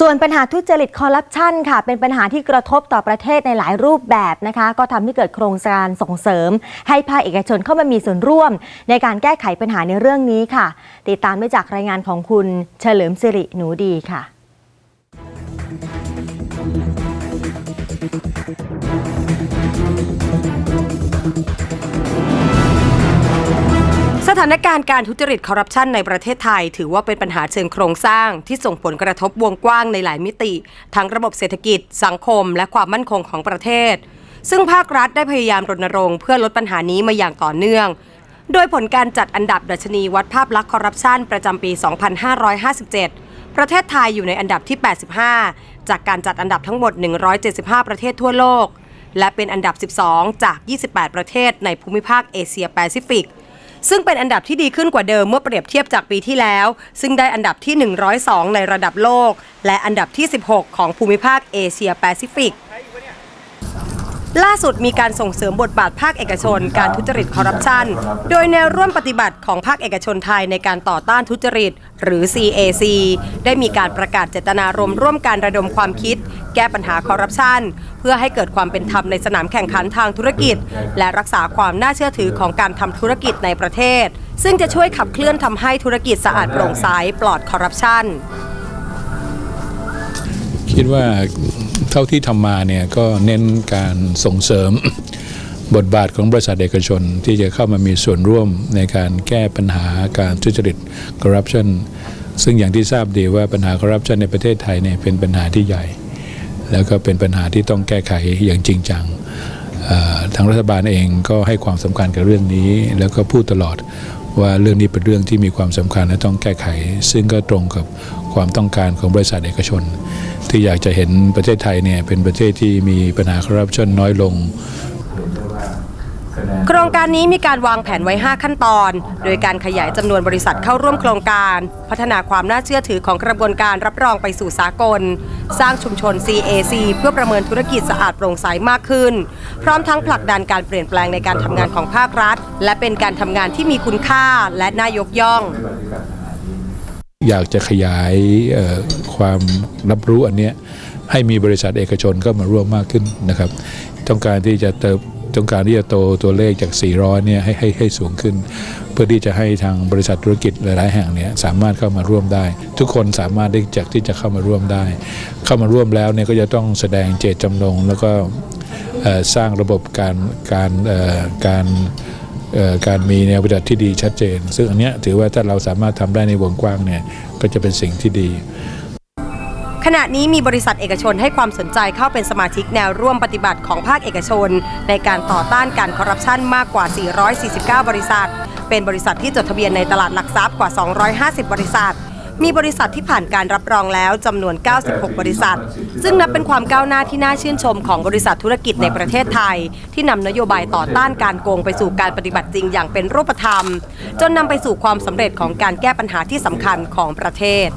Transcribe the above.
ส่วนปัญหาทุจริตคอร์รัปชันค่ะ เป็นปัญหาที่กระทบต่อประเทศในหลายรูปแบบนะคะ ก็ทำให้เกิดโครงการส่งเสริม ให้ภาคเอกชนเข้ามามีส่วนร่วม ในการแก้ไขปัญหาในเรื่องนี้ค่ะ ติดตามได้จากรายงานของคุณเฉลิมสิริหนูดีค่ะ สถานการณ์การทุจริตคอร์รัปชันในประเทศไทย ถือว่าเป็นปัญหาเชิงโครงสร้างที่ส่งผลกระทบวงกว้างในหลายมิติ ทั้งระบบเศรษฐกิจ สังคม และความมั่นคงของประเทศ ซึ่งภาครัฐได้พยายามรณรงค์เพื่อลดปัญหานี้มาอย่างต่อเนื่อง โดยผลการจัดอันดับดัชนีวัดภาพลักษณ์คอร์รัปชันประจำปี 2557 ประเทศไทยอยู่ในอันดับที่ 85 จากการจัดอันดับทั้งหมด 175 ประเทศทั่วโลก และเป็นอันดับ 12 จาก 28 ประเทศในภูมิภาคเอเชียแปซิฟิก ซึ่งเป็นอันดับที่ดีขึ้นกว่าเดิมเมื่อเปรียบเทียบจากปีที่แล้ว ซึ่งได้อันดับที่ 102 ในระดับโลก และอันดับที่ 16 ของภูมิภาคเอเชียแปซิฟิก ล่าสุดมีการส่งเสริมบทบาทภาคเอกชน การทุจริตคอร์รัปชัน โดยแนวร่วมปฏิบัติของภาคเอกชนไทยในการต่อต้านทุจริต หรือ CAC ได้มีการประกาศเจตนารมณ์ร่วมการระดมความคิด แก้ปัญหาคอร์รัปชัน เพื่อให้เกิดความเป็นธรรมในสนามแข่งขันทางธุรกิจ และรักษาความน่าเชื่อถือของการทำธุรกิจในประเทศ ซึ่งจะช่วยขับเคลื่อนทำให้ธุรกิจสะอาดโปร่งใสปลอดคอร์รัปชัน คิดว่าเท่าที่ทำมาเนี่ยก็เน้นการส่งเสริมบทบาทของบริษัทเอกชนที่จะเข้ามามีส่วนร่วมในการแก้ปัญหาการทุจริตคอร์รัปชันซึ่งอย่างที่ทราบดีว่าปัญหาคอร์รัปชันในประเทศไทยเนี่ยเป็นปัญหาที่ใหญ่ แล้วก็เป็นปัญหาที่ต้องแก้ไขอย่างจริงจัง ทางรัฐบาลเองก็ให้ความสำคัญกับเรื่องนี้ แล้วก็พูดตลอดว่าเรื่องนี้เป็นเรื่องที่มีความสำคัญและต้องแก้ไข ซึ่งก็ตรงกับความต้องการของบริษัทเอกชน ที่อยากจะเห็นประเทศไทยเนี่ยเป็นประเทศที่มีปัญหาคอร์รัปชันน้อยลง โครงการนี้มีการวางแผนไว้ 5 ขั้นตอน โดยการขยายจำนวนบริษัทเข้าร่วมโครงการ พัฒนาความน่าเชื่อถือของกระบวนการรับรองไปสู่สากล สร้างชุมชน CAC เพื่อประเมินธุรกิจสะอาดโปร่งใสมากขึ้น พร้อมทั้งผลักดันการเปลี่ยนแปลงในการทำงานของภาครัฐ และเป็นการทำงานที่มีคุณค่าและน่ายกย่อง อยากจะขยายเอ่อความรับรู้อันเนี้ยให้มีบริษัทเอกชนก็มาร่วมมากขึ้นนะครับ ต้องการที่จะเติบ ต้องการที่จะโตตัวเลขจาก 400 เนี่ยให้ให้ให้สูงขึ้น เพื่อที่จะให้ทางบริษัทธุรกิจหลาย ๆ แห่งเนี่ยสามารถเข้ามาร่วมได้ ทุกคนสามารถได้จากที่จะเข้ามาร่วมได้ เข้ามาร่วมแล้วเนี่ยก็จะต้องแสดงเจตจำนง แล้วก็สร้างระบบการการการการมีแนวปฏิบัติที่ดีชัดเจน ซึ่งอันเนี้ยถือว่าถ้าเราสามารถทำได้ในวงกว้างเนี่ยก็จะเป็นสิ่งที่ดี ขณะนี้มีบริษัทเอกชนให้ความสนใจเข้าเป็นสมาชิกแนวร่วมปฏิบัติของภาคเอกชน ในการต่อต้านการคอร์รัปชันมากกว่า 449 บริษัท เป็นบริษัทที่จดทะเบียนในตลาดหลักทรัพย์กว่า 250 บริษัท มีบริษัทที่ผ่านการรับรองแล้วจำนวน 96 บริษัท ซึ่งนับเป็นความก้าวหน้าที่น่าชื่นชมของบริษัทธุรกิจในประเทศไทย ที่นำนโยบายต่อต้านการโกงไปสู่การปฏิบัติจริงอย่างเป็นรูปธรรม จนนำไปสู่ความสำเร็จของการแก้ปัญหาที่สำคัญของประเทศ